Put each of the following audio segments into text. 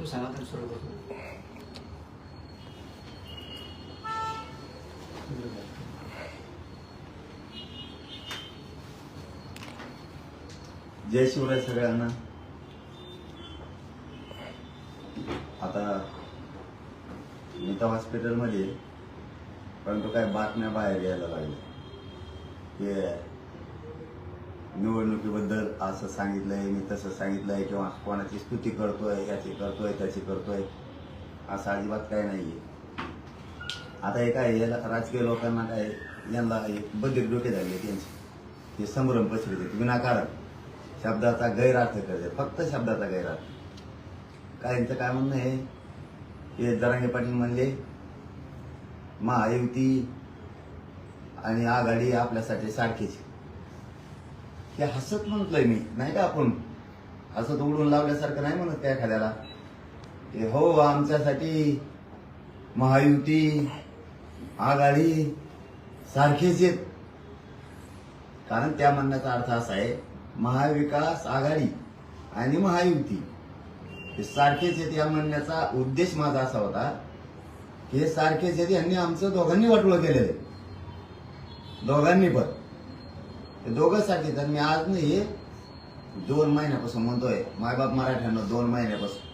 तुम्ही सांगा तर जय शिवराय सगळ्यांना. आता नेता हॉस्पिटलमध्ये परंतु काय बातम्या बाहेर यायला लागल्या. निवडणुकीबद्दल असं सांगितलंय मी तसं सांगितलंय किंवा कोणाची स्तुती करतोय याची करतोय त्याची करतोय असं अजिबात काय नाहीये. आता हे काय याला राजकीय लोकांना काय यांना एक बद्दक डोके झाले त्यांची ते संभ्रम पसरते विनाकारण. शब्दाचा गैरअर्थ करते फक्त शब्दाचा गैरअर्थ. यांचं काय म्हणणं आहे? हे जरांगे पाटील म्हणले महायुती आणि आघाडी आपल्यासाठी सारखीच ते हसत म्हणतोय मी. नाही का आपण? हसत उडून लावल्यासारखं नाही म्हणत त्या एखाद्याला. ते हो आमच्यासाठी महायुती आघाडी सारखेच आहेत. कारण त्या म्हणण्याचा अर्थ असा आहे महाविकास आघाडी आणि महायुती हे सारखेच आहेत या म्हणण्याचा उद्देश माझा असा होता की हे सारखेच आहेत यांनी आमचं दोघांनी वाटोळं केलेलं आहे. दोघांनी पण. ते दोघं तर मी आज नाही दोन महिन्यापासून म्हणतोय. मायबाप मराठ्यांना दोन महिन्यापासून.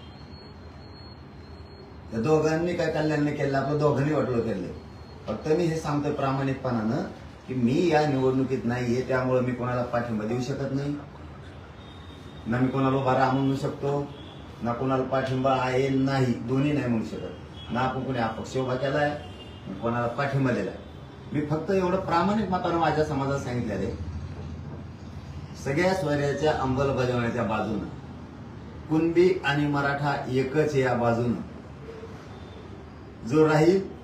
त्या दोघांनी काय कल्याण नाही केलं आपलं दोघांनी वाटलो केले. फक्त मी हे सांगतोय प्रामाणिकपणानं की मी या निवडणुकीत नाहीये त्यामुळे मी कोणाला पाठिंबा देऊ शकत नाही. ना मी कोणाला उभा राहा म्हणू शकतो ना कोणाला पाठिंबा आहे नाही. दोन्ही नाही म्हणू शकत. ना आपण कोणी अपक्ष उभा केलाय कोणाला पाठिंबा दिलाय. मी फक्त एवढं प्रामाणिक मतानं माझ्या समाजात सांगितलेलं आहे. सगळ्या स्वैर्याच्या अंमलबजावण्याच्या बाजूनं. कुणबी आणि मराठा एकच या बाजूनं. जो राहील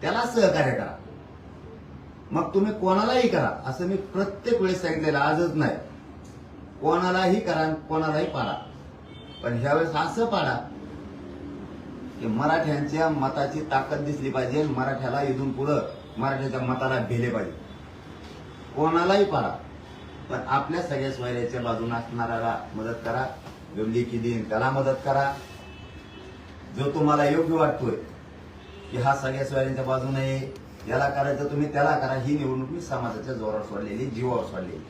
त्याला सहकार्य करा. मग तुम्ही कोणालाही करा असं मी प्रत्येक वेळेस सांगितलेलं आजच नाही. कोणालाही करा कोणालाही पाडा. पण ह्यावेळेस असं पाडा की मराठ्यांच्या मताची ताकद दिसली पाहिजे मराठ्याला इथून पुढं मराठ्याच्या मताला भेले पाहिजे. कोणालाही पाडा. पण आपल्या सगळ्या स्वैराच्या बाजून असणाऱ्याला मदत करा. जो लेखी देईन त्याला मदत करा. जो तुम्हाला योग्य वाटतोय की हा सगळ्या स्वैर्यांच्या बाजूने आहे, याला करायचं तुम्ही त्याला करा. ही निवडणूक मी समाजाच्या जोरावर सोडलेली जीवावर सोडलेली.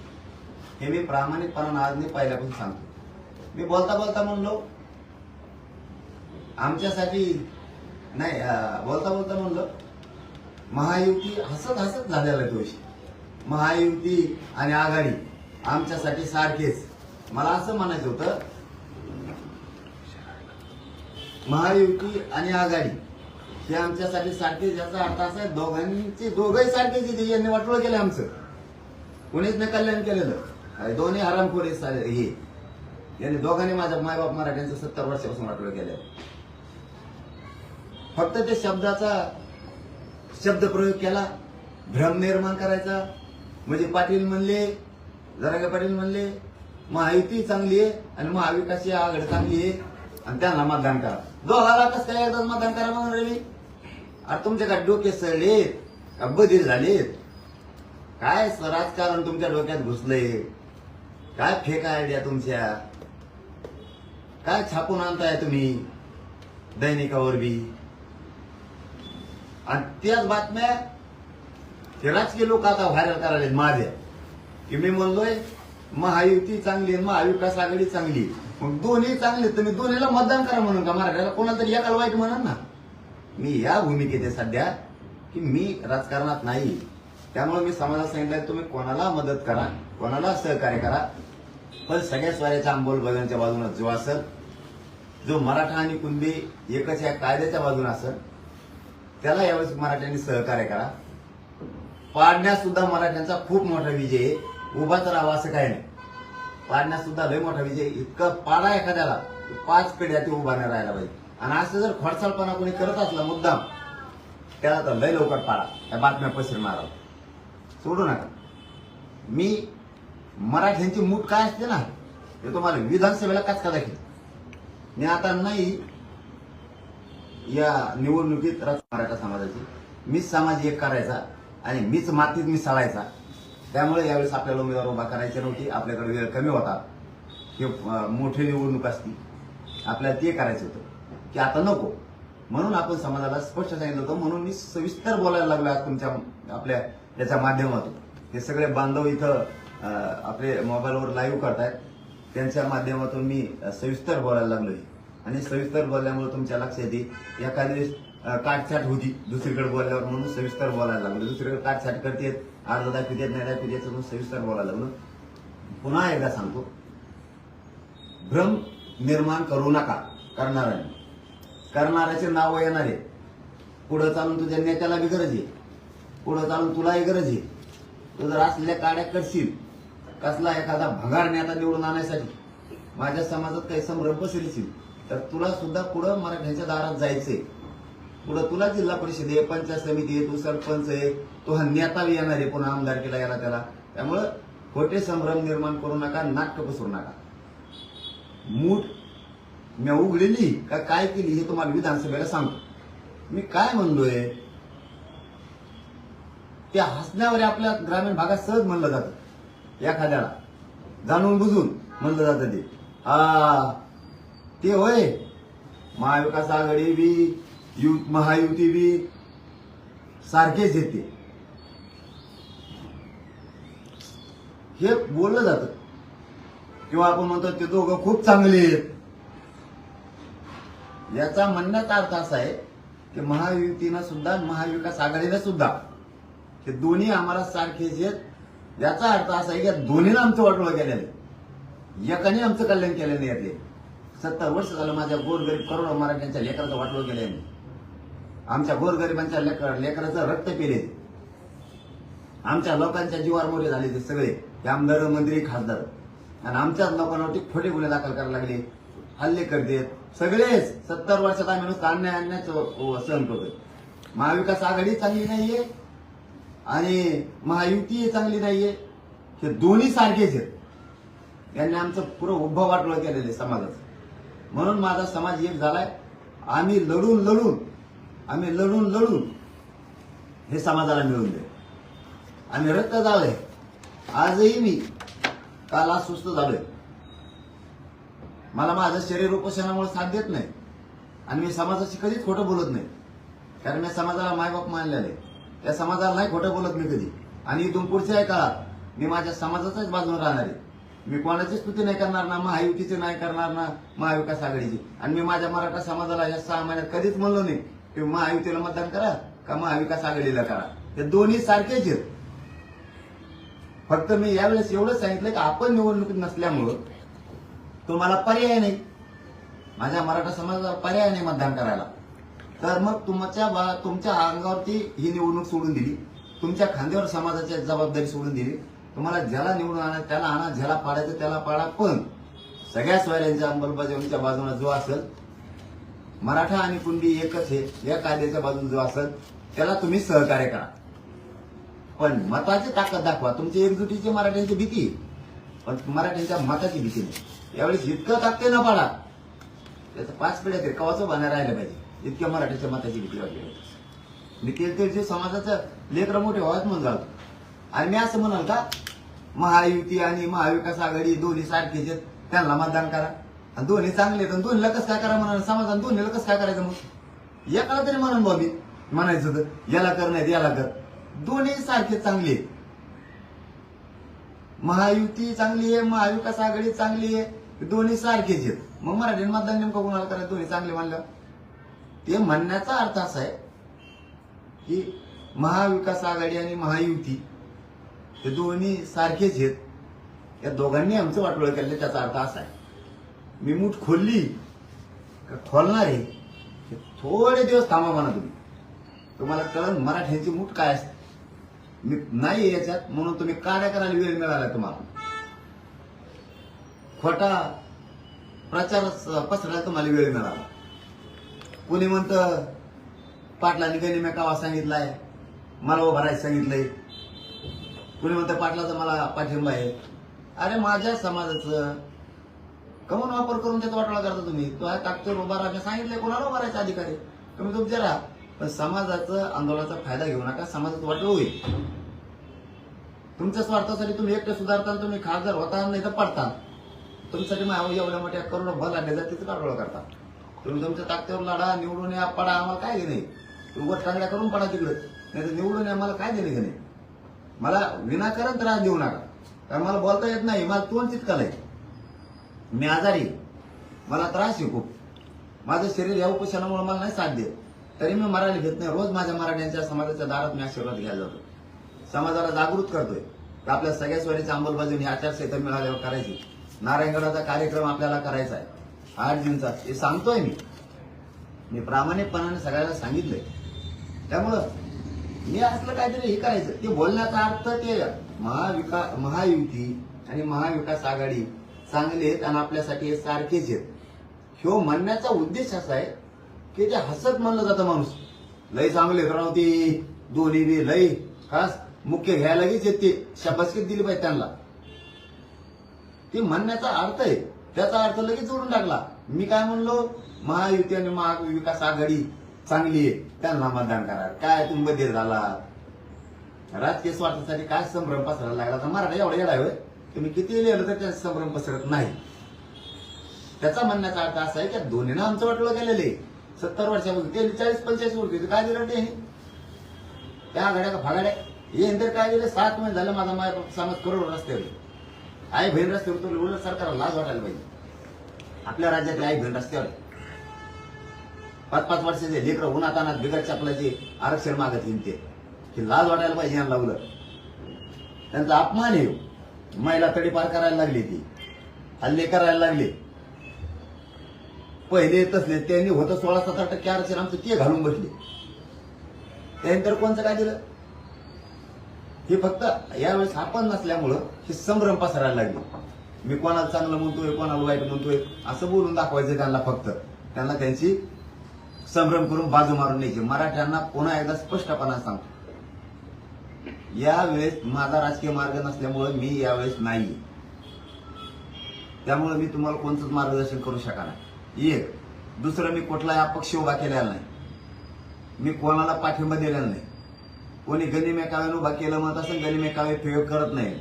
हे मी प्रामाणिकपणानं आज मी पहिल्यापासून सांगतो. मी बोलता बोलता म्हणलो आमच्यासाठी नाही बोलता बोलता म्हणलं महायुती हसत हसत झालेला आहे तो महायुती आणि आघाडी. आमच्यासाठी सारखेच. मला असं म्हणायचं होतं महायुती आणि आघाडी हे आमच्यासाठी सारखेच याचा अर्थ असा आहे दोघांची दोघंही सारखेच इथे यांनी वाटोळ केलं आमचं. कोणीच न कल्याण केलेलं. अरे दोन्ही हरामखोर हे यांनी दोघांनी माझ्या मायबाप मराठ्यांचं सत्तर वर्षापासून वाटोळ केलं फक्त ते शब्दाचा शब्द प्रयोग केला भ्रम निर्माण करायचा. म्हणजे पाटील म्हणले जरागे पाटील म्हणले माहिती चांगली आहे आणि महाविकासची आघाडी चांगली आहे आणि त्यांना मतदान करा. दोघाला कस काय एकदाच मतदान करा म्हणून रवी? अरे तुमच्या काय डोके सळलेत का बधीर झालेत? काय राजकारण तुमच्या डोक्यात घुसलंय? काय फेक आयडिया तुमच्या? काय छापून आणताय तुम्ही दैनिकावर बी? आणि त्याच बातम्या ते राजकीय लोक आता व्हायरल करायला माझ्या. की मी म्हणलोय महायुती चांगली आहे महाविकास आघाडी चांगली. आहे. मग दोन्ही चांगले आहेत, तुम्ही दोन्हीला मतदान करा म्हणून का? मराठ्याला कोणाला तरी एकाला वाईट म्हणा ना? मी या भूमिकेत आहे सध्या की मी राजकारणात नाही. त्यामुळे मी समाजात सांगितलं तुम्ही कोणाला मदत करा कोणाला सहकार्य करा. पण सगळ्या स्वाऱ्याच्या अंमलबजावणीच्या बाजूने जो असेल जो मराठा आणि कुणबी एकच या कायद्याच्या बाजूने असेल त्याला यावेळेस मराठ्यांनी सहकार्य करा. पाडण्यात सुद्धा मराठ्यांचा खूप मोठा विजय आहे. उभाच राहावा असं काही नाही. पाडण्यात सुद्धा लय मोठा विजय इतका इतकं पाडा एखाद्याला पाच पिढ्या ते उभा नाही राहायला पाहिजे. आणि असं जर खडसाळपणा कोणी करत असला मुद्दाम त्याला तर लय लवकर पाडा. त्या बातम्या पसरणार सोडू नका. मी मराठ्यांची मूठ काय असते ना ते तुम्हाला विधानसभेला कचका दाखवेल मी आता नाही या निवडणुकीत राज मराठा समाजाची. मीच समाज एक करायचा आणि मीच मातीत मी सळायचा त्यामुळे यावेळेस आपल्याला उमेदवार उभा करायचे नव्हती. आपल्याकडे वेळ कमी होता. हे मोठी निवडणूक असती आपल्याला ते करायचं होतं. की आता नको. म्हणून आपण समाजाला स्पष्ट सांगितलं होतं. म्हणून मी सविस्तर बोलायला लागलो आज तुमच्या आपल्या याच्या माध्यमातून. हे सगळे बांधव इथं आपले मोबाईलवर लाईव्ह करतायत. त्यांच्या माध्यमातून मी सविस्तर बोलायला लागलोय. आणि सविस्तर बोलल्यामुळे तुमच्या लक्षात येईल. एखाद्या वेळेस काटछाट होती दुसरीकडे बोलल्यावर म्हणून सविस्तर बोलायला लागलो. दुसरीकडे काटछाट करतेत अर्ध दाखवितेत नाही दाखवितेत म्हणून सविस्तर बोलायला लागलो. पुन्हा एकदा सांगतो. भ्रम निर्माण करू नका करणाऱ्याने. करणाऱ्याचे नाव येणार आहे पुढं चालून तुझ्या नेत्याला बी गरज आहे. पुढं चालून तुलाही गरज आहे. तू जर असलेल्या काड्या करशील कसला एखादा भगार नेता निवडून आणण्यासाठी माझ्या समाजात काही संभ्रम पसरशील तर तुला सुद्धा पुढं मराठ्यांच्या दारात जायचंय. पुढं तुला जिल्हा परिषद आहे पंचायत समिती आहे तू सरपंच आहे तो हा नेता बी येणार आहे पुन्हा आमदारकीला याला त्याला. त्यामुळं खोटे संभ्रम निर्माण करू नका नाटक पसरू नका. मूठ मी उघडलेली का काय केली हे तुम्हाला विधानसभेला सांगतो. मी काय म्हणलोय त्या हसण्यावर आपल्या ग्रामीण भागात सहज म्हणलं जातं. एखाद्याला जाणून बुजून म्हणलं जातं ते. हा ते होय. महाविकास आघाडी बी यु महायुती बी सारखेच येते. हे बोललं जातं. किंवा आपण म्हणतो ते दोघं खूप चांगले आहेत. याचा म्हणण्याचा अर्थ असा आहे की महायुतीनं सुद्धा महाविकास आघाडीनं सुद्धा हे दोन्ही आम्हाला सारखेच आहेत. याचा अर्थ असा आहे की या दोन्हीनं आमचं वाटोळं केलेलं आहे. एकाने आमचं कल्याण केलं नाही यातले. सत्तर वर्ष झालं माझ्या गोरगरीब करोडो मराठ्यांच्या लेकराचं वाटोळं केलं नाही आमच्या गोरगरिबांच्या लेकर लेकराचं रक्त पिले. आमच्या लोकांच्या जीवार मोरे झाले ते सगळे. हे आमदार मंत्री खासदार. आणि आमच्याच लोकांवरती खोटे गुन्हे दाखल करायला लागले. हल्ले करतेत सगळेच सत्तर वर्षात आम्ही नुसतं अन्याय अन्यायचं सहन करतोय. महाविकास आघाडी चांगली नाहीये. आणि महायुती चांगली नाहीये. हे दोन्ही सारखेच आहेत. यांनी आमचं पुरं उभं वाटलं केलेलं आहे समाजाचं. म्हणून माझा समाज एक झालाय. आम्ही लढून लढून आम्ही लढून लढून हे समाजाला मिळून दे आम्ही रक्त झालोय आजही मी काल आज सुस्त झालोय. मला माझं शरीर उपोषणामुळे साथ देत नाही. आणि मी समाजाशी कधीच खोटं बोलत नाही. कारण मी समाजाला मायबाप मानलेलं. आहे त्या समाजाला नाही खोटं बोलत मी कधी. आणि इथून पुढच्या काळात मी माझ्या समाजाच्याच बाजून राहणार आहे. मी कोणाची स्तुती नाही करणार ना महायुतीची नाही करणार ना महाविकास आघाडीची. आणि मी माझ्या मराठा समाजाला या सहा महिन्यात कधीच म्हणलो नाही. की महायुतीला मतदान करा का महाविकास आघाडीला करा? हे दोन्ही सारखेच आहेत. फक्त मी यावेळेस एवढं सांगितलं की आपण निवडणुकीत नसल्यामुळं तुम्हाला पर्याय नाही. माझ्या मराठा समाजाला पर्याय नाही मतदान करायला. तर मग तुमच्या बा- तुमच्या अंगावरती ही निवडणूक सोडून दिली. तुमच्या खांद्यावर समाजाची जबाबदारी सोडून दिली. तुम्हाला ज्याला निवडून आणा त्याला आणा ज्याला पाडायचं त्याला पाडा. पण सगळ्या स्वाऱ्यांच्या अंमलबजावणीच्या बाजूला जो असेल मराठा आणि कुणबी एकच आहे या कायद्याच्या बाजूने जो असेल त्याला तुम्ही सहकार्य करा. पण मताची ताकद दाखवा. तुमची एकजुटीची मराठ्यांची भीती पण मराठ्यांच्या मताची भीती नाही. यावेळेस इतकं ताकते न पाडा. त्याचं पाच पिढ्या तरी कवाचं बाहेर राहिलं पाहिजे. इतक्या मराठ्याच्या मताची भीती वाटली मी ते ते समाजाचं लेकर मोठे व्हावत म्हणून झालो. आणि मी असं म्हणाल का? महायुती आणि महाविकास आघाडी दोन्ही सारखेचे आहेत. त्यांना मतदान करा. आणि दोन्ही चांगले आहेत. आणि दोन्हीला कसं काय करा म्हणा समाजाने दोन्हीला कसं काय करायचं मग? एकाला तरी म्हणून बा मी म्हणायचं होतं याला कर नाही याला कर. दोन्ही सारखे चांगले आहेत. महायुती चांगली आहे महाविकास आघाडी चांगली आहे दोन्ही सारखेच आहेत. मग मराठी मतदान नेमकं कोणाला करायचं? दोन्ही चांगले मानलं ते म्हणण्याचा अर्थ असा आहे की महाविकास आघाडी आणि महायुती हे दोन्ही सारखेच आहेत. या दोघांनी आमचं वाटोळ केलं त्याचा अर्थ असा आहे. मी मूठ खोलली का खोलणार आहे? थोडे दिवस थांबा म्हणा तुम्ही. तुम्हाला कळण मराठ्यांची मूठ काय असते? मी नाही याच्यात म्हणून तुम्ही काड्या करायला वेळ मिळाला तुम्हाला. खोटा प्रचार पसरायला तुम्हाला वेळ मिळाला. कोणी म्हणतं पाटलांनी गनिम्या कावा सांगितलाय मला उभारायचं सांगितलंय. कोणी म्हणतं पाटलाचा मला पाठिंबा आहे. अरे माझ्या समाजाचं कमून वापर करून त्याचा वाटोळा करता तुम्ही? तो आहे ताकदीवर उभा राहा सांगितलंय कोणाला उभा राहायचा अधिकारी? तुम्ही तुमचे राहा पण समाजाचं आंदोलनाचा फायदा घेऊ नका समाजाचं वाटलं होईल. तुमच्या स्वार्थासाठी तुम्ही एकटे सुधारता तुम्ही खासदार होता नाही तर पडता तुमच्यासाठी मग एवढ्या मोठ्या करोड भल आणले जाते तिथे वाटोळा करता तुम्ही तुमच्या ताकदीवर लढा निवडून या पडा आम्हाला काय घेणे उभं टांगड्या करून पडा तिकडे. नाही तर निवडून या मला काय देणे घेणे मला विनाकारण त्रास देऊ नका. कारण मला बोलता येत नाही मला तोंड चितकालय मी आजारी मला त्रास आहे खूप. माझं शरीर या उपोषणामुळे मला नाही साथ देत. तरी मी मराठी घेत नाही. रोज माझ्या मराठ्यांच्या समाजाच्या दारात मी आशीर्वाद घ्यायला जातो. समाजाला जागृत करतोय. तर आपल्या सगळ्या स्वरीची अंमलबजावणी आचारसंहिता मिळाल्यावर करायची. नारायणगडाचा कार्यक्रम आपल्याला करायचा आहे. आठ जूनचा हे सांगतोय मी. मी प्रामाणिकपणाने सगळ्याला सांगितलंय. त्यामुळं मी असलं काहीतरी हे करायचं. ते बोलण्याचा अर्थ ते महाविका महायुती आणि महाविकास आघाडी चांगले आहेत आणि आपल्यासाठी हे सारखेच आहेत. ह्यो म्हणण्याचा उद्देश असा आहे की ते हसत म्हणलं जातं माणूस लय चांगले रावती दोन्ही बी लय खास मुख्य घ्यायला लगेच येते ते शबासकीत दिली पाहिजे त्यांना. ते म्हणण्याचा अर्थ आहे त्याचा अर्थ लगेच जोडून टाकला. मी काय म्हणलो? महायुती आणि महाविकास आघाडी चांगली आहे त्यांना मतदान करा. काय तुम्ही बधीर झाला राजकीय स्वार्थासाठी काय संभ्रम पसरायला लागला? तर मराठा एवढा येडा तुम्ही किती लिहिलं तर त्याचा संभ्रम पसरत नाही. त्याचा म्हणण्याचा अर्थ असा आहे की दोन्हीनं आमचं वाटलं गेलेलं आहे. सत्तर वर्षापूर्वी ते चाळीस पंचेचाळीस वर्षी काय दिलं ते? त्या आघाड्या का फागाड्या? हे तर काय दिलं सात महिने झालं माझा माय समाज करोड रस्त्यावर. आई बहीण रस्त्यावर तो उलट सरकारला लाज वाटायला पाहिजे. आपल्या राज्यातले आई बहीण रस्त्यावर. पाच पाच वर्षाचे लेकर उन्हातानात बिगर चपलाचे आरक्षण मागत येईल ते की लाज वाटायला पाहिजे यांना उलट. त्यांचा अपमान येऊ महिला तडीपार करायला लागली ती. हल्ले करायला लागले. पहिले तसले त्यांनी होतं सोळा सतरा टक्के आरक्षण आमचं ते घालून बसले. त्यानंतर कोणचं काय दिलं? हे फक्त यावेळेस आपण नसल्यामुळं हे संभ्रम पसरायला लागले. मी कोणाला चांगलं म्हणतोय कोणाला वाईट म्हणतोय असं बोलून दाखवायचं त्यांना फक्त. त्यांना त्यांची संभ्रम करून बाजू मारून न्यायची. मराठ्यांना पुन्हा एकदा स्पष्टपणा सांगतो. यावेळेस माझा राजकीय मार्ग नसल्यामुळं मी यावेळेस नाही. त्यामुळे मी तुम्हाला कोणतंच मार्गदर्शन करू शकणार नाही. एक दुसरं मी कुठलाही अपक्ष उभा केलेला नाही. मी कोणाला पाठिंबा दिलेला नाही. कोणी गणिमेकाव्यानं उभा केलं म्हणत असं गणिमेकावे प्रयोग करत नाही.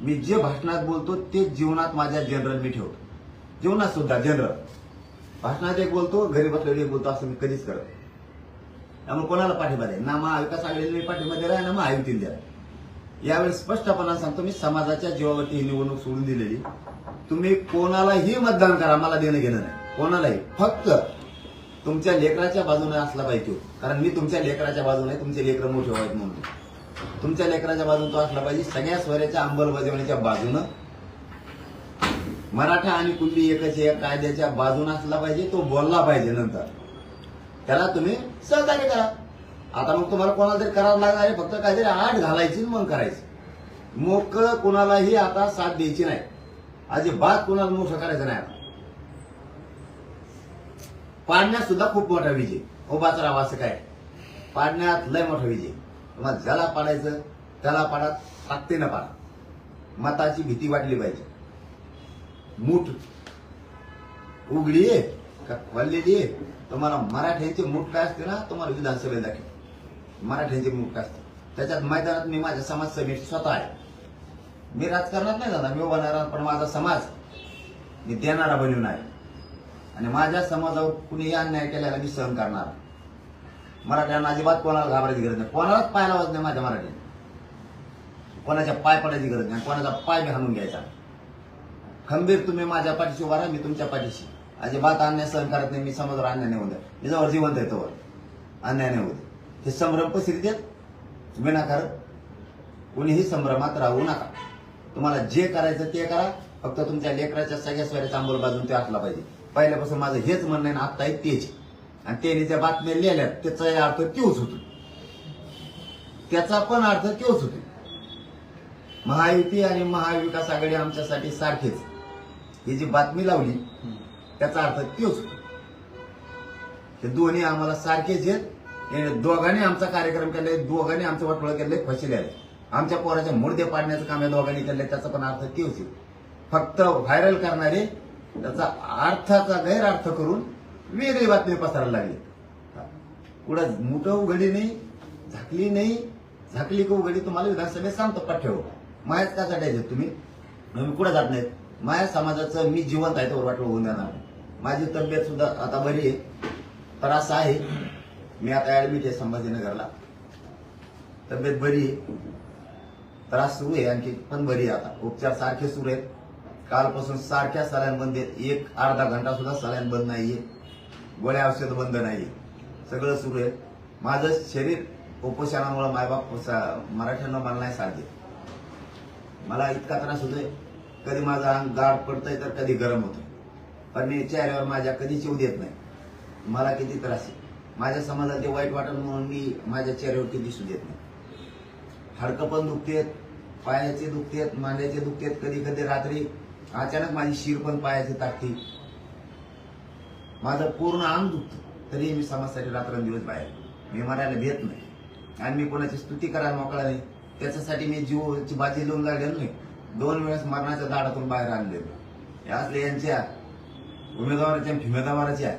मी जे भाषणात बोलतो ते जीवनात माझ्या जनरल मी ठेवतो. जीवनात सुद्धा जनरल भाषणात एक बोलतो घरी बसलेले एक बोलतो असं मी कधीच करत त्यामुळे कोणाला पाठिंबा द्या ना महाविकास आघाडीला मी पाठिंबा दिला ना महायुतीला द्या यावेळी स्पष्टपणा सांगतो मी समाजाच्या जीवावरती ही निवडणूक सोडून दिलेली. तुम्ही कोणालाही मतदान करा मला देणं घेणं नाही. कोणालाही. फक्त तुमच्या लेकराच्या बाजूने असला पाहिजे कारण मी तुमच्या लेकराच्या बाजूने तुमचे लेकर मोठे व्हावेत म्हणून. तुमच्या लेकराच्या बाजून तो असला पाहिजे सगळ्या स्वऱ्याच्या अंमलबजावणीच्या बाजूनं. मराठा आणि कुंडी एकच या कायद्याच्या बाजून असला पाहिजे तो बोलला पाहिजे नंतर. त्याला तुम्ही सहकार्य करा. आता मग तुम्हाला कोणाला तरी करावं लागणार फक्त काहीतरी आठ घालायची मग करायची. मोक कोणालाही आता साथ द्यायची नाही. अजिबात कोणाला मोठं करायचं नाही आता. पाडण्यात सुद्धा खूप मोठा विजय. उभाच राहावा असं काय? पाडण्यात लय मोठा विजय. तुम्हाला ज्याला पाडायचं त्याला पाडा ना पाडा. मताची भीती वाटली पाहिजे. मूठ उघडी आहे का? खोललेली आहे. तुम्हाला मराठ्याचे मूठ काय असते ना तुम्हाला विधानसभेत दाखव मराठ्यांचे मुख्य काय असते. त्याच्यात मैदानात मी माझ्या समाज समिती स्वतः आहे. मी राजकारणात नाही जाणार मी उभा पण माझा समाज मी देणारा बनवून आहे. आणि माझ्या समाजावर कुणीही अन्याय केल्याला मी सहन करणार मराठ्यांना अजिबात कोणाला घाबरायची गरज नाही. कोणालाच पाय लावत नाही माझ्या मराठीत. कोणाच्या पाय पडायची गरज नाही. कोणाचा पाय मी हाणून घ्यायचा. खंबीर तुम्ही माझ्या पाठीशी उभा राहा मी तुमच्या पाठीशी. अजिबात अन्याय सहन करत नाही. मी समाजावर अन्याय नाही होऊ द्या मी जवळ जिवंत येतो अन्याय नाही होऊ हे संभ्रम पसरीत आहेत विनाकारण कोणीही संभ्रमात राहू नका. तुम्हाला जे करायचं ते करा. फक्त तुमच्या लेकराच्या सगळ्या स्वऱ्याचा अंबोल बाजून ते असला पाहिजे. पहिल्यापासून माझं हेच म्हणणं आहे ना आत्ता आहे तेच. आणि त्याने ज्या बातम्या लिहिल्यात त्याचा अर्थ त्योच होतो. त्याचा पण अर्थ त्योच होतो. महायुती आणि महाविकास आघाडी आमच्यासाठी सारखेच. ही जी बातमी लावली त्याचा अर्थ त्योच होतो. हे दोन्ही आम्हाला सारखेच आहेत. हे दोघांनी आमचा कार्यक्रम केलाय दोघांनी आमचं वाटोळं केलंय फसले आहे आमच्या पोराच्या मुर्दे पाडण्याचं काम या दोघांनी केलंय त्याचा पण अर्थ त्योच होती फक्त व्हायरल करणारे त्याचा अर्थाचा गैरअर्थ करून वेगळी बातमी पसरायला लागली. कुठं मोठं उघडी नाही झाकली नाही झाकली का उघडी तुम्हाला विधानसभेत सांगतो पाठ्यव मायाच का चढायचे तुम्ही? मी कुठं जात नाहीत? माया समाजाचं मी जिवंत आहे तर वाटलं होऊन जाणार माझी तब्येत सुद्धा आता बरी आहे. त्रास आहे मी आता ऍडमिट आहे संभाजीनगरला. तब्येत बरी आहे. त्रास सुरू आहे आणखी पण बरी आहे आता. उपचार सारखे सुरू आहेत. कालपासून सारख्या सलाईन बंद आहेत. एक अर्धा घंटा सुद्धा सलाईन बंद नाहीये. गोळ्या औषध बंद नाहीये. सगळं सुरू आहे. माझं शरीर उपोषणामुळे मायबाप मराठ्यांना मला नाही साधे मला इतका त्रास होतोय. कधी माझं अंग गाड पडतंय तर कधी गरम होतोय. पण मी चेहऱ्यावर माझ्या कधी चिव देत नाही. मला किती त्रास आहे? माझ्या समाजाला ते वाईट वाटत म्हणून मी माझ्या चेहऱ्यावरती दिसू देत नाही. हाडकं पण दुखतेत पायाचे दुखतेत मांड्याचे दुखतेत कधी कधी रात्री अचानक माझी शिर पण पायाची टाकते माझं पूर्ण अंग दुखतं. तरी मी समाजासाठी रात्रंदिवस बाहेर मी मरायला भेट नाही. आणि मी कोणाची स्तुती करायला मोकळा नाही. त्याच्यासाठी मी जीवची बाजी लिहून लागलेलो नाही. दोन वेळेस मरणाच्या दाडातून बाहेर आणलेलो. असले यांच्या उमेदवाराच्या फिमेदवाराच्या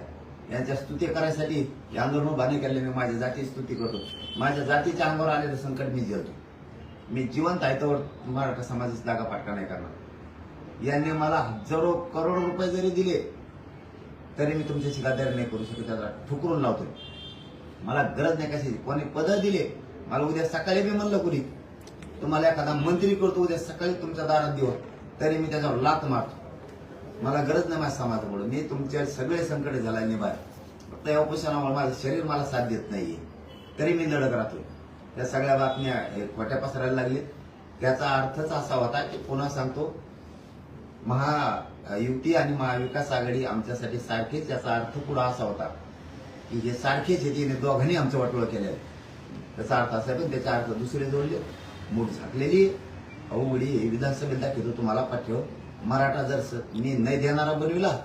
यांच्या स्तुती करायसाठी हे आंदोलन उभारणी केले मी माझ्या जाती स्तुती करतो. माझ्या जातीच्या अंगावर आलेलं संकट मी झेलतो मी जिवंत आहे तर मराठा समाजाची जागा पाटका नाही करणार. यांनी मला हजारो करोड रुपये जरी दिले तरी मी तुमच्याशी गादारी नाही करू शकत त्याला ठुकरून लावतोय. मला गरज नाही कशाची. कोणी पद दिले मला उद्या सकाळी मी म्हणलं कुणी तुम्हाला एखादा मंत्री करतो उद्या सकाळी तुमच्या दारात देऊ तरी मी त्याच्यावर लात मारतो. मला गरज नाही माझ्या समाजामुळे. मी तुमच्या सगळे संकट झाला निभाय. फक्त या उपोषणामुळे माझं शरीर मला साथ देत नाहीये. तरी मी लढत राहतोय. त्या सगळ्या बातम्या खोट्या पसरायला लागले त्याचा अर्थच असा होता की पुन्हा सांगतो महायुती आणि महाविकास आघाडी आमच्यासाठी सारखेच याचा अर्थ पुढा असा होता की हे सारखेच हे तिने दोघांनी आमचं वाटोळ केलेलं त्याचा अर्थ असा आहे पण त्याचा अर्थ दुसरे जोडले. मूठ झाकलेली. अवघडी हे विधानसभेत दाखवतो तुम्हाला पाठव. मराठा जर स- मी नाही देणारा बनविला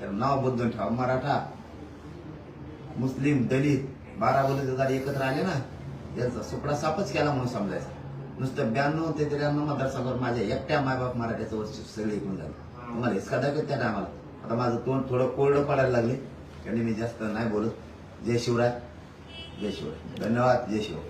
तर नाव बदलून ठेवा. मराठा मुस्लिम दलित बारा बलुतेदार एकत्र आले ना यांचा सुपडा सापच केला म्हणून समजायचा. नुसतं ब्याण्णव ते त्र्याण्णव मतदारसंघावर माझ्या एकट्या मायबाप मराठ्याचं वर्ष सगळे ऐकून झालं. तुम्हाला हिसका दाखवत त्या टायमाला आता माझं तोंड थोडं कोरडं पडायला लागले. आणि मी जास्त नाही बोलत. जय शिवराय. जय शिवराय. धन्यवाद. जय शिवराय.